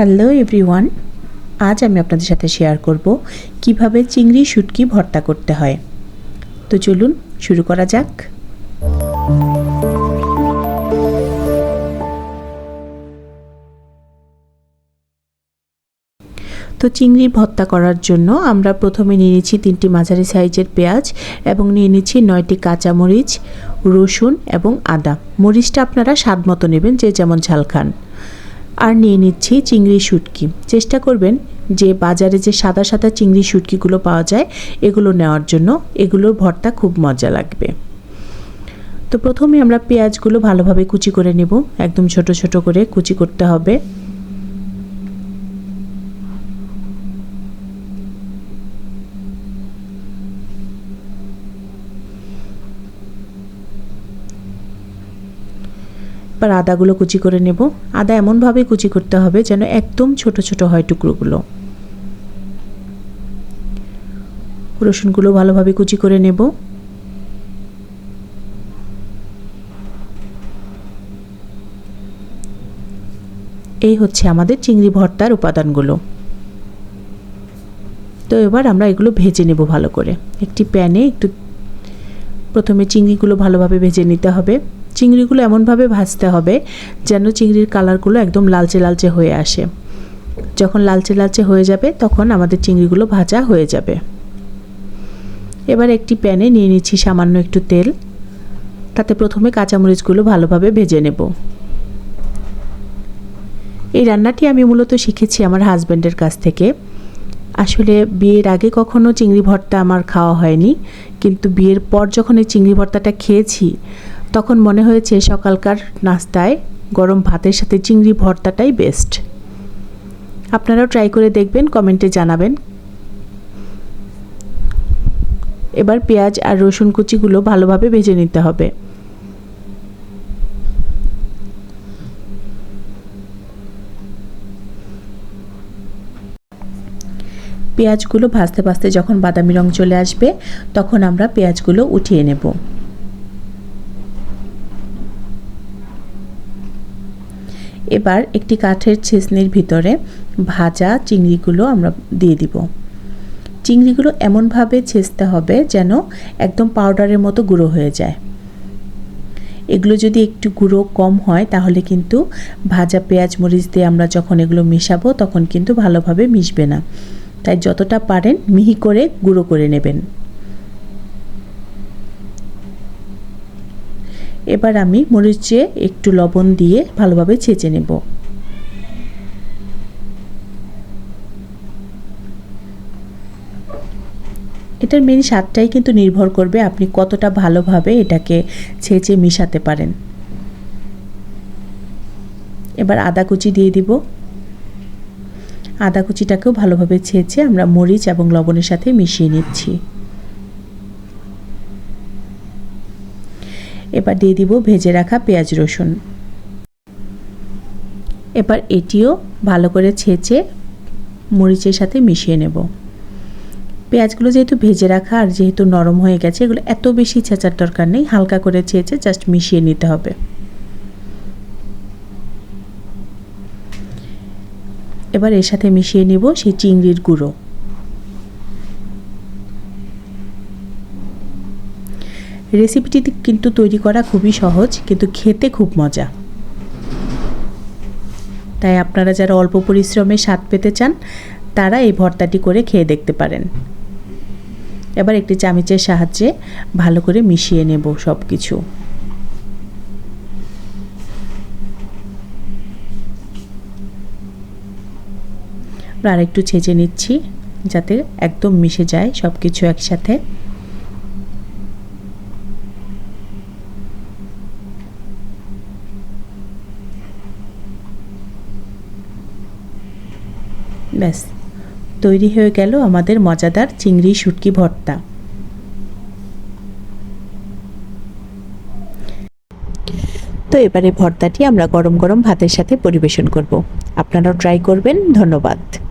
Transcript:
Hello everyone আজ আমি আপনাদের সাথে শেয়ার করব কীভাবে চিংড়ি শুটকি ভর্তা করতে হয়। তো চলুন শুরু করা যাক। তো চিংড়ির ভর্তা করার জন্য আমরা প্রথমে নিয়ে নিচ্ছি তিনটি মাঝারি সাইজের পেঁয়াজ এবং নিয়ে নিচ্ছি নয়টি কাঁচামরিচ, রসুন এবং আদা। মরিচটা আপনারা স্বাদ মতো নেবেন, যে যেমন ঝাল খান। আর নিয়ে নিচ্ছি চিংড়ি শুটকি। চেষ্টা করবেন যে বাজারে যে সাদা সাদা চিংড়ি শুটকিগুলো পাওয়া যায়, এগুলো নেওয়ার জন্য। এগুলোর ভর্তা খুব মজা লাগবে। তো প্রথমে আমরা পেঁয়াজগুলো ভালোভাবে কুচি করে নেব। একদম ছোট ছোট করে কুচি করতে হবে। এবার আদাগুলো কুচি করে নেব। আদা এমনভাবে কুচি করতে হবে যেন একদম ছোট ছোট হয় টুকরোগুলো। রসুনগুলো ভালোভাবে কুচি করে নেব। এই হচ্ছে আমাদের চিংড়ি ভর্তার উপাদানগুলো। তো এবার আমরা এগুলো ভেজে নেব ভালো করে। একটি প্যানে একটু প্রথমে চিংড়িগুলো ভালোভাবে ভেজে নিতে হবে। চিংড়িগুলো এমনভাবে ভাজতে হবে যেন চিংড়ির কালারগুলো একদম লালচে লালচে হয়ে আসে। যখন লালচে লালচে হয়ে যাবে তখন আমাদের চিংড়িগুলো ভাজা হয়ে যাবে। এবার একটি প্যানে নিয়ে নিচ্ছি সামান্য একটু তেল। তাতে প্রথমে কাঁচামরিচগুলো ভালোভাবে ভেজে নেব। এই রান্নাটি আমি মূলত শিখেছি আমার হাজব্যান্ডের কাছ থেকে। আসলে বিয়ের আগে কখনো চিংড়ি ভর্তা আমার খাওয়া হয়নি, কিন্তু বিয়ের পর যখন এই চিংড়ি ভর্তাটা খেয়েছি, তখন মনে হয়েছে সকালকার নাস্তায় গরম ভাতের সাথে চিংড়ি ভর্তাটাই বেস্ট আপনারাও ট্রাই করে দেখবেন কমেন্টে জানাবেন। এবার পেঁয়াজ আর রসুন কুচিগুলো ভালোভাবে ভেজে নিতে হবে। পেঁয়াজগুলো ভাজতে ভাজতে যখন বাদামি রং চলে আসবে, তখন আমরা পেঁয়াজগুলো উঠিয়ে নেব। এবার একটি কাঠের ছেঁচনির ভিতরে ভাজা চিংড়িগুলো আমরা দিয়ে দিব। চিংড়িগুলো এমনভাবে ছেঁচতে হবে যেন একদম পাউডারের মতো গুঁড়ো হয়ে যায়। এগুলো যদি একটু গুঁড়ো কম হয়, তাহলে কিন্তু ভাজা পেঁয়াজ মরিচ দিয়ে আমরা যখন এগুলো মেশাবো, তখন কিন্তু ভালোভাবে মিশবে না। তাই যতটা পারেন মিহি করে গুঁড়ো করে নেবেন। এবার আমি মরিচে একটু লবণ দিয়ে ভালোভাবে ছেঁচে নেব। এটার মেন স্বাদটাই কিন্তু নির্ভর করবে আপনি কতটা ভালোভাবে এটাকে ছেঁচে মিশাতে পারেন। এবার আদা কুচি দিয়ে দিব। আদা কুচিটাকেও ভালোভাবে ছেঁচে আমরা মরিচ এবং লবণের সাথে মিশিয়ে নিচ্ছি। এবার দিয়ে দিব ভেজে রাখা পেঁয়াজ রসুন। এবার এটিও ভালো করে ছেঁচে মরিচের সাথে মিশিয়ে নেব। পেঁয়াজগুলো যেহেতু ভেজে রাখা আর যেহেতু নরম হয়ে গেছে, এগুলো এত বেশি ছেঁচার দরকার নেই, হালকা করে ছেঁচে জাস্ট মিশিয়ে নিতে হবে। এবার এর সাথে মিশিয়ে নিব সেই চিংড়ির গুঁড়ো। রেসিপিটি কিন্তু তৈরি করা খুবই সহজ, কিন্তু খেতে খুব মজা। তাই আপনারা যারা অল্প পরিশ্রমে স্বাদ পেতে চান, তারা এই ভর্তাটি করে খেয়ে দেখতে পারেন। এবার একটি চামিচের সাহায্যে ভালো করে মিশিয়ে নেব সব কিছু আর একটু ছেঁচে নিচ্ছি যাতে একদম মিশে যায় সব কিছু একসাথে। ব্যাস, তৈরি হয়ে গেল আমাদের মজাদার চিংড়ি শুটকি ভর্তা। তো এবারে ভর্তাটি আমরা গরম গরম ভাতের সাথে পরিবেশন করব। আপনারাও ট্রাই করবেন, ধন্যবাদ।